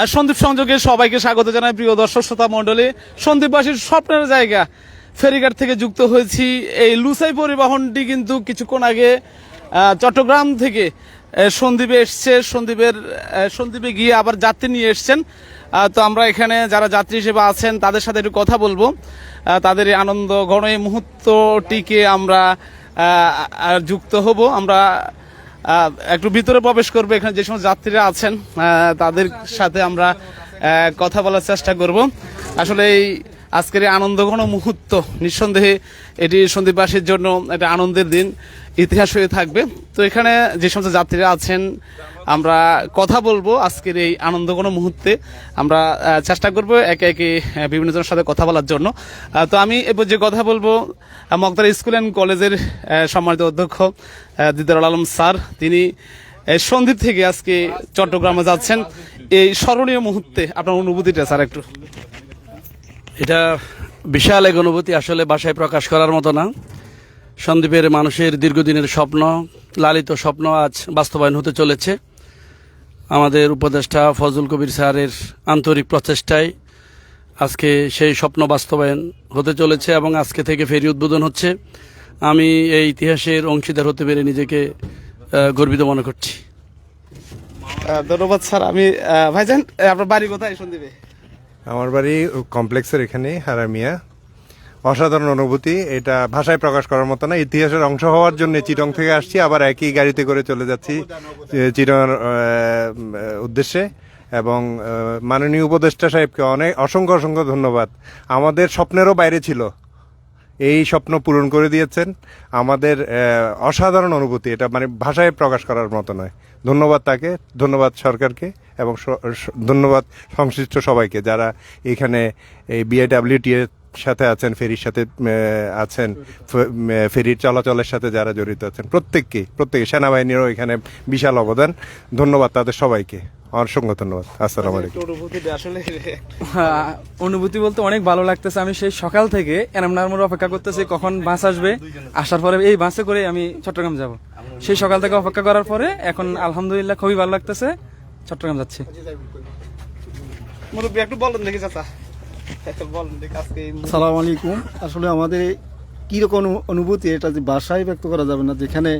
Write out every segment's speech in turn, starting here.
আর সন্দীপ সংযোগে সবাইকে স্বাগত জানাই প্রিয় দর্শক শ্রোতা মণ্ডলী। সন্দীপবাসীর স্বপ্নের জায়গা। ফেরিঘাট থেকে যুক্ত হয়েছি। এই লুসাই পরিবহনটি কিন্তু কিছুক্ষণ আগে চট্টগ্রাম থেকে আহ, সন্দ্বীপে এসছে। সন্দ্বীপের আহ, সন্দ্বীপে গিয়ে আবার যাত্রী নিয়ে এসছেন। তো আমরা এখানে যারা যাত্রী হিসেবে আছেন তাদের সাথে একটু কথা বলব। তাদের আনন্দ ঘন এই মুহূর্তটিকে আমরা যুক্ত হব। আমরা একটু ভিতরে প্রবেশ করবে। এখানে যে সমস্ত যাত্রীরা আছেন তাদের সাথে আমরা কথা বলার চেষ্টা করব। আসলে এই আজকের এই আনন্দঘন মুহূর্ত, নিঃসন্দেহে এটি সন্দীপবাসীর জন্য একটা আনন্দের দিন। ইতিহাস হয়ে থাকবে। তো এখানে যে সমস্ত যাত্রীরা আছেন আমরা কথা বলব আজকের এই আনন্দ কোনো মুহূর্তে। আমরা চেষ্টা করব একে একে বিভিন্ন জনের সাথে কথা বলার জন্য। তো আমি এবার যে কথা বলব আহ, মগদার স্কুল অ্যান্ড কলেজের সম্মানিত অধ্যক্ষ দিদারুল আলম স্যার। তিনি সন্দ্বীপ থেকে আজকে চট্টগ্রামে যাচ্ছেন। এই স্মরণীয় মুহূর্তে আপনার অনুভূতিটা স্যার একটু। এটা বিশাল এক অনুভূতি আসলে বাসায় প্রকাশ করার মতো না। সন্দীপের মানুষের দীর্ঘদিনের স্বপ্ন লালিত স্বপ্ন আজ বাস্তবায়ন হতে চলেছে। আমাদের উপদেষ্টা ফজল কবির স্যারের আন্তরিক প্রচেষ্টায় আজকে সেই স্বপ্ন বাস্তবায়ন হতে চলেছে এবং আজকে থেকে ফেরি উদ্বোধন হচ্ছে। আমি এই ইতিহাসের অংশীদার হতে পেরে নিজেকে গর্বিত মনে করছি। ধন্যবাদ স্যার। আমি ভাইজান আপনার বাড়ি কোথায় সন্দীপে? আমার বাড়ি কমপ্লেক্সের এখানে হারামিয়া। অসাধারণ অনুভূতি। এটা ভাষায় প্রকাশ করার মতো না, ইতিহাসের অংশ হওয়ার জন্য চিটং থেকে আসছি, আবার একই গাড়িতে করে চলে যাচ্ছি চিটং উদ্দেশ্যে। এবং মাননীয় উপদেষ্টা সাহেবকে অনেক, অসংখ্য অসংখ্য ধন্যবাদ। আমাদের স্বপ্নেরও বাইরে ছিল। এই স্বপ্ন পূরণ করে দিয়েছেন। আমাদের অসাধারণ অনুভূতি। এটা মানে ভাষায় প্রকাশ করার মতো নয়। ধন্যবাদ তাকে, ধন্যবাদ সরকারকে, এবং ধন্যবাদ সংশ্লিষ্ট সবাইকে যারা এখানে এই বিআইডাব্লিউটি এর সাথে আছেন ফেরির সাথে আছেন ফেরির চলাচলের সাথে যারা জড়িত আছেন প্রত্যেককে প্রত্যেকে সেনাবাহিনীরও এখানে বিশাল অবদান। ধন্যবাদ তাদের সবাইকে। অসংখ্য ধন্যবাদ। আসসালামু আলাইকুম। অনুভূতিটা আসলে। হ্যাঁ, অনুভূতি বলতে অনেক ভালো লাগতেছে। আমি সেই সকাল থেকে এনাম নার্মোর অপেক্ষা করতেছি কখন বাস আসবে। আসার পরে এই বাসে করে আমি চট্টগ্রাম যাব। সেই সকাল থেকে অপেক্ষা করার পরে এখন আলহামদুলিল্লাহ খুবই ভালো লাগতেছে। চট্টগ্রাম যাচ্ছি। মুরব্বী একটু বলেন দেখি চাচা। সালাম আলাইকুম। আসলে আমাদের কীরকম অনুভূতি এটা যে বাসায় ব্যক্ত করা যাবে না, যেখানে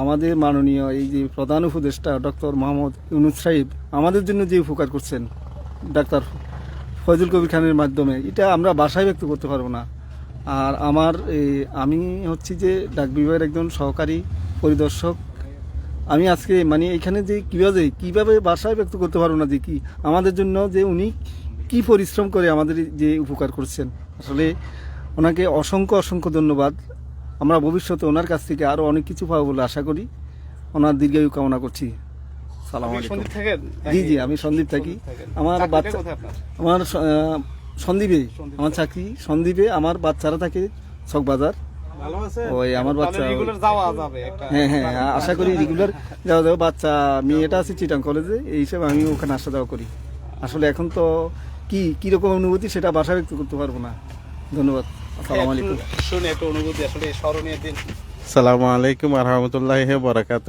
আমাদের মাননীয় এই যে প্রধান উপদেষ্টা ডক্টর মোহাম্মদ ইউনুস সাহেব আমাদের জন্য যে উপকার করছেন ডাক্তার ফয়জুল কবির খানের মাধ্যমে, এটা আমরা বাসায় ব্যক্ত করতে পারব না। আর আমার আমি হচ্ছি যে ডাক বিভাগের একজন সহকারী পরিদর্শক। আমি আজকে মানে এখানে যে কীভাবে কীভাবে বাসায় ব্যক্ত করতে পারব না যে কি, আমাদের জন্য যে উনি কি পরিশ্রম করে আমাদের যে উপকার করছেন? আসলে ওনাকে অসংখ্য অসংখ্য ধন্যবাদ। আমরা ভবিষ্যতে ওনার কাছ থেকে আরও অনেক কিছু পাবো বলে আশা করি। ওনার দীর্ঘায়ু কামনা করছি। সালাম জি জি আমি সন্দীপ থাকি। আমার বাচ্চা আমার সন্দীপে আমার চাকরি সন্দীপে। আমার বাচ্চারা থাকে চকবাজার ওই আমার বাচ্চা- একটা হ্যাঁ হ্যাঁ আশা করি রেগুলার যাওয়া যাবে। বাচ্চা মেয়েটা আছে চিটাং কলেজে এই হিসেবে আমি ওখানে আসা যাওয়া করি। আসলে এখন তো কি কীরকম অনুভূতি সেটা বাসা ব্যক্ত করতে পারব না। ধন্যবাদ। আসসালামু আলাইকুম। শুনে একটা অনুভূতি আসলে এই স্মরণীয় দিন। সালামু আলাইকুম রহমতুল্লাহ বরাকাত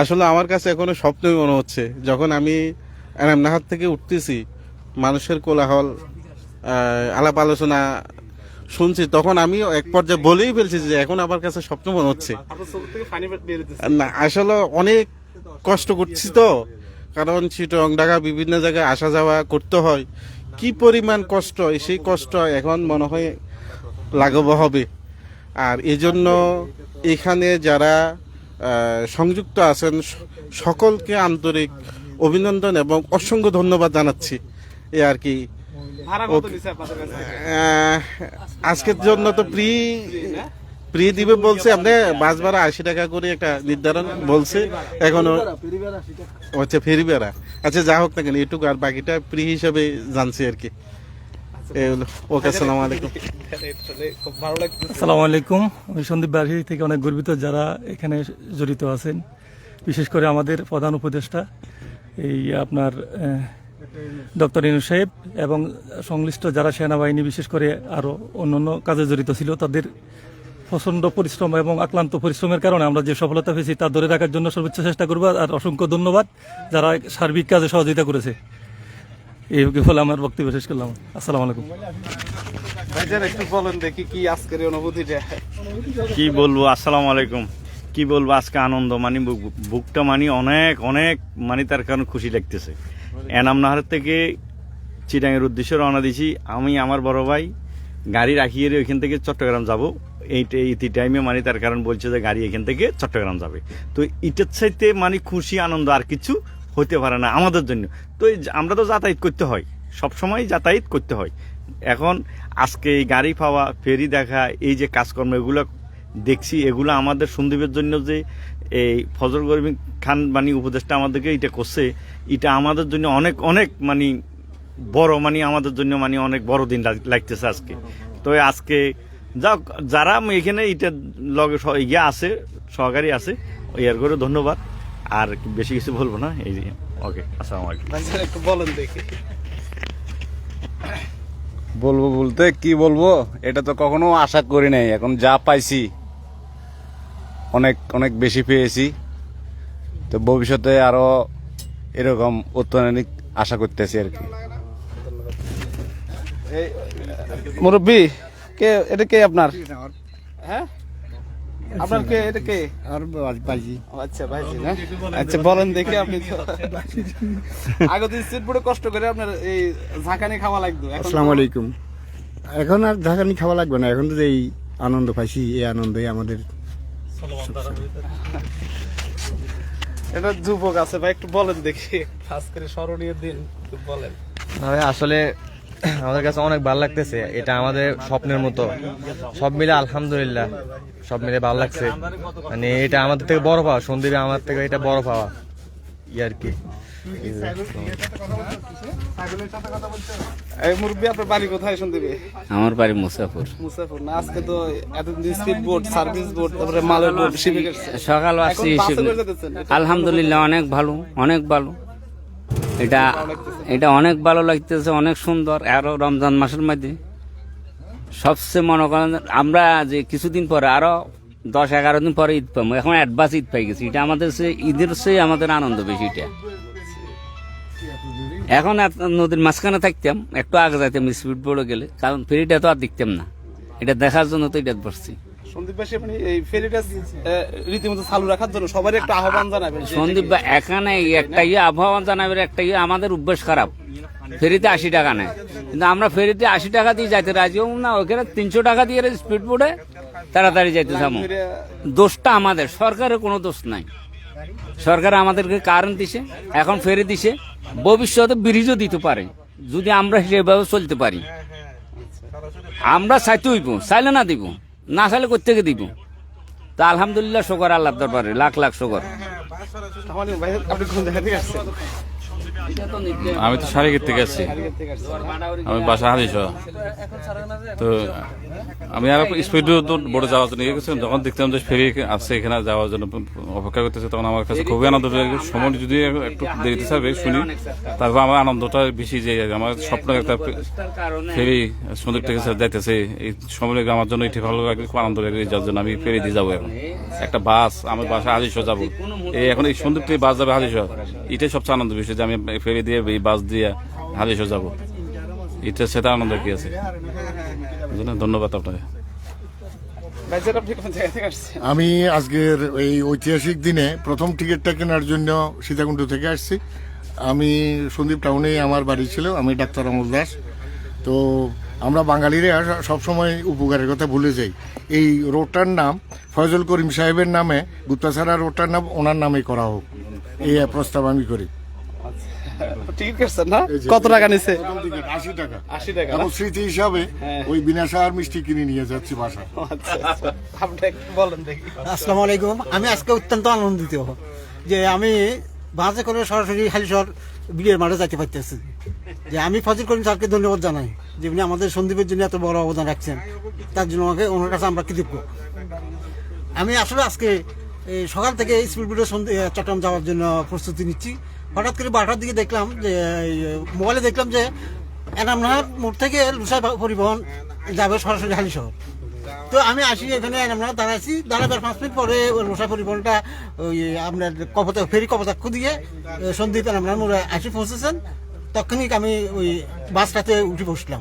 আসলে আমার কাছে এখনও স্বপ্নই মনে হচ্ছে যখন আমি রামনাহাট থেকে উঠতেছি মানুষের কোলাহল আলাপ আলোচনা শুনছি তখন আমি এক পর্যায়ে বলেই ফেলছি যে এখন আমার কাছে স্বপ্ন মনে হচ্ছে। না আসলে অনেক কষ্ট করছি তো। কারণ চিটং ঢাকা বিভিন্ন জায়গায় আসা যাওয়া করতে হয়। কি পরিমাণ কষ্ট? সেই কষ্ট এখন মনে হয় লাঘব হবে। আর এজন্য এখানে যারা সংযুক্ত আছেন সকলকে আন্তরিক অভিনন্দন এবং অসংখ্য ধন্যবাদ জানাচ্ছি। এ আর কি। আজকের জন্য তো প্রি প্রি দিবে বলছে আপনি বাস ভাড়া আশি টাকা করে একটা নির্ধারণ বলছে এখনও হচ্ছে ফেরি বেড়া আচ্ছা যা হোক না কেন এটুকু আর বাকিটা প্রি হিসাবে জানছি আর কি। এই ওকে আসসালামু আলাইকুম। আসসালামু আলাইকুম। আমি সন্দীপ বাড়ি থেকে অনেক গর্বিত যারা এখানে জড়িত আছেন। বিশেষ করে আমাদের প্রধান উপদেষ্টা এই আপনার ডক্টর ইনু সাহেব এবং সংশ্লিষ্ট যারা সেনাবাহিনী বিশেষ করে আরও অন্যান্য কাজে জড়িত ছিল তাদের প্রচণ্ড পরিশ্রম এবং আক্লান্ত পরিশ্রমের কারণে আমরা যে সফলতা পেয়েছি তা ধরে রাখার জন্য সর্বোচ্চ চেষ্টা করব আর অসংখ্য ধন্যবাদ যারা সার্বিক কাজে সহযোগিতা করেছে। এই ফলে আমার বক্তব্য শেষ করলাম। আসসালামু আলাইকুম। ভাইজান একটু বলেন দেখি কি আজকের অনুভূতিটা। কি বলব আসসালামু আলাইকুম। কি বলব আজকে আনন্দ মানে বুক- বুকটা মানে অনেক অনেক মানে তার কারণে খুশি লাগতেছে। এনাম নাহার থেকে চিটাঙের উদ্দেশ্যে রওনা দিছি আমি আমার বড় ভাই গাড়ি রাখিয়ে রে ওইখান থেকে চট্টগ্রাম যাব। ইতি টাইমে মানে তার কারণ বলছে যে গাড়ি এখান থেকে চট্টগ্রাম যাবে। তো এটার চাইতে মানে খুশি, আনন্দ আর কিছু হতে পারে না আমাদের জন্য। তো আমরা তো যাতায়াত করতে হয়। সব সময় যাতায়াত করতে হয়। এখন আজকে এই গাড়ি পাওয়া, ফেরি দেখা, এই যে কাজকর্ম, এগুলো দেখছি, এগুলো আমাদের সন্দীপের জন্য যে এই ফজল গরিব খান মানে উপদেশটা আমাদেরকে এটা করছে, এটা আমাদের জন্য অনেক অনেক মানে বড় মানে আমাদের জন্য মানে অনেক বড় দিন লাগ- লাগতেছে আজকে। তো আজকে যাক যারা এখানে এটা লগে ইয়ে আছে সহকারী আছে ইয়ার করে ধন্যবাদ। আর বেশি কিছু বলব না এই যে। ওকে আসসালামু আলাইকুম। একটু বলেন দেখি। বলব বলতে কি বলব? এটা তো কখনো আশা করি নাই। এখন যা পাইছি অনেক অনেক বেশি পেয়েছি। তো ভবিষ্যতে আরও এরকম অত্যাধুনিক আশা করতেছি আর কি। মুরব্বী কে এটা কে আপনার? হ্যাঁ? আপনার কে এটা কে? আর ও আচ্ছা ভাইজি না? আচ্ছা বলেন দেখি আপনি আগে তো সিট বোর্ডে কষ্ট করে আপনার এই ঝাঁকানি খাওয়া লাগতো আসসালামু আলাইকুম। এখন আর ঢাকানি খাওয়া লাগবে না এখন তো এই আনন্দ পাইছি এই আনন্দই আমাদের। এটা যুবক আছে ভাই একটু বলেন দেখি। খাস করে স্মরণীয় দিন একটু বলেন। ভাই আসলে আমাদের কাছে অনেক ভালো লাগতেছে এটা আমাদের স্বপ্নের মতো। সব মিলে আলহামদুলিল্লাহ সব মিলে ভালো লাগছে। মানে এটা আমাদের থেকে বড় পাওয়া সন্দীপে আমার থেকে এটা বড় পাওয়া। ই আর কি। এই মুরব্বী আপনার বাড়ি কোথায় শুনতে আমার বাড়ি মুসাফর। মুসাফর না আজকে তো এতদিন স্পিড বোর্ড সার্ভিস বোর্ড তারপরে মালের বোর্ড সকাল আসছি আলহামদুলিল্লাহ অনেক ভালো অনেক ভালো। এটা এটা অনেক ভালো লাগতেছে, অনেক সুন্দর আরও রমজান মাসের মধ্যে। সবচেয়ে মনে করেন আমরা যে কিছুদিন পরে আরও দশ এগারো দিন পরে ঈদ পাবো, এখন অ্যাডভান্স ঈদ পাই গেছি। এটা আমাদের সে ঈদের চেয়ে আমাদের আনন্দ বেশি এটা। এখন নদীর মাঝখানে থাকতাম, একটু আগে যাইতাম স্পিড বোর্ডে গেলে, কারণ ফেরিটা তো আর দেখতাম না। এটা দেখার জন্য তো এটা বসছি। সন্দীপ ভাই আপনি এই ফেরিটা রীতিমতো চালু রাখার জন্য সবারই একটু আহ্বান জানাবেন। সন্দীপ ভাই এখানে একটা ইয়ে আবহাওয়া জানাবের একটা ইয়ে আমাদের অভ্যাস খারাপ। ফেরিতে আশি টাকা নেয়। কিন্তু আমরা ফেরিতে আশি টাকা দিয়ে যাইতে রাজি হব না ওখানে তিনশো টাকা দিয়ে স্পিড বোর্ডে তাড়াতাড়ি যাইতে যাব দোষটা আমাদের সরকারের কোনো দোষ নাই। সরকার আমাদেরকে কারণ দিছে এখন ফেরি দিছে ভবিষ্যতে ব্রিজও দিতে পারে যদি আমরা সেভাবে চলতে পারি। আমরা চাইতে হইব চাইলে না দিব। না চাইলে কোথেকে দিব? তা আলহামদুলিল্লাহ শোকর আল্লাহ দরবারে লাখ লাখ শোকর। থেকে আসছেন? আমি তো সারিগের থেকে আসছি। আমি বাসা হাজিস তো আমি আর স্পিড বোর্ডে যাওয়ার জন্য ইয়ে গেছিলাম যখন দেখতাম যে ফেরি আসছে এখানে যাওয়ার জন্য অপেক্ষা করতেছে, তখন আমার কাছে খুবই আনন্দ সময় যদি একটু দেরিতে থাকবে শুনি, তারপর আমার আনন্দটা বেশি যে আমার স্বপ্ন একটা ফেরি সুন্দর থেকে যাইতেছে, এই সময় আমার জন্য এটি ভালো লাগে, খুব আনন্দ লাগে, যার জন্য আমি ফেরি দিয়ে যাব এখন। একটা বাস আমার বাসা হাজিস যাব। এই এখন এই সুন্দর থেকে বাস যাবে হাজিস এটাই সবচেয়ে আনন্দ বিষয় যে আমি ফেরি দিয়ে এই বাস দিয়ে হাজিস যাব। এটা সেটা আনন্দ কি আছে? ধন্যবাদ আপনাকে। আমি আজকের এই ঐতিহাসিক দিনে প্রথম টিকিটটা কেনার জন্য সীতাকুণ্ড থেকে আসছি। আমি সন্দীপ টাউনেই আমার বাড়ি ছিল আমি ডাক্তার অমল দাস। তো আমরা বাঙালিরা সবসময় উপকারের কথা ভুলে যাই। এই রোডটার নাম ফয়জল করিম সাহেবের নামে গুপ্তাছাড়া রোডটার নাম ওনার নামে করা হোক। এই প্রস্তাব আমি করি। টিকিট কাটছেন না? কত টাকা নিছে? আশি টাকা। আশি টাকা? এবং স্মৃতি হিসাবে ওই বিনাশা আর মিষ্টি কিনে নিয়ে যাচ্ছি বাসা আচ্ছা আচ্ছা। আপনি বলেন দেখি। আসসালামু আলাইকুম। আমি আজকে অত্যন্ত আনন্দিত যে আমি বাসে করে সরাসরি হালিশহর বিয়ের মাঠে যাইতে পারতেছি। যে আমি ফজিল করিম স্যারকে ধন্যবাদ জানাই যে উনি আমাদের সন্দীপের জন্য এত বড় অবদান রাখছেন। তার জন্য আমাকে ওনার কাছে আমরা কৃতজ্ঞ। আমি আসলে আজকে সকাল থেকে স্পিড বোর্ডে চট্টগ্রাম যাওয়ার জন্য প্রস্তুতি নিচ্ছি। হঠাৎ করে বারোটার দিকে দেখলাম যে মোবাইলে দেখলাম যে এনামনাহার মোড় থেকে লুসাই পরিবহন যাবে সরাসরি হালিশহর তো তো আমি আসি এখানে আমরা দাঁড়াইছি দাঁড়াবার পাঁচ মিনিট পরে রোসা পরিবহনটা ওই আপনার কপতা ফেরি কপতাক্ষ দিয়ে সন্দীপ আমরা মোড়ে আসি পৌঁছেছেন। তখনই আমি ওই বাসটাতে উঠে বসলাম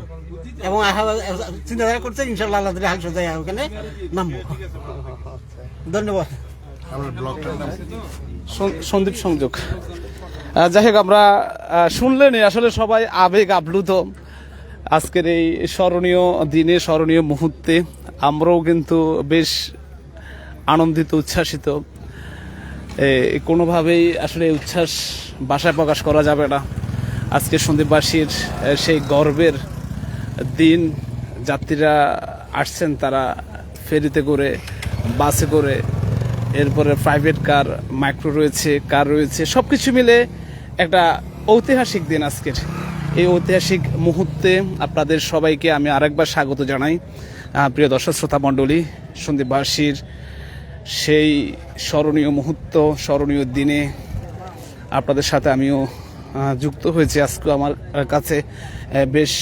এবং চিন্তাধারা করছে ইনশাল্লাহ আল্লাহ হাল সোজাই ওখানে নামবো। ধন্যবাদ। সন্দীপ সংযোগ। যাই হোক আমরা আহ, শুনলেনই আসলে সবাই আবেগ আপ্লুত। আজকের এই স্মরণীয় দিনে স্মরণীয় মুহূর্তে আমরাও কিন্তু বেশ আনন্দিত উচ্ছ্বাসিত। কোনোভাবেই আসলে উচ্ছ্বাস ভাষায় প্রকাশ করা যাবে না। আজকে সন্দীপবাসীর সেই গর্বের দিন যাত্রীরা আসছেন তারা ফেরিতে করে বাসে করে এরপরে প্রাইভেট কার মাইক্রো রয়েছে কার রয়েছে সব কিছু মিলে একটা ঐতিহাসিক দিন আজকের। এই ঐতিহাসিক মুহূর্তে আপনাদের সবাইকে আমি আরেকবার স্বাগত জানাই। প্রিয় দর্শক শ্রোতা মণ্ডলী সন্দীপবাসীর সেই স্মরণীয় মুহূর্ত, স্মরণীয় দিনে আপনাদের সাথে আমিও যুক্ত হয়েছি। আজকে আমার কাছে বেশ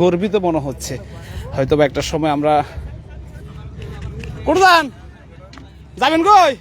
গর্বিত মনে হচ্ছে। হয়তো একটা সময় আমরা কোথান যাবেন কই?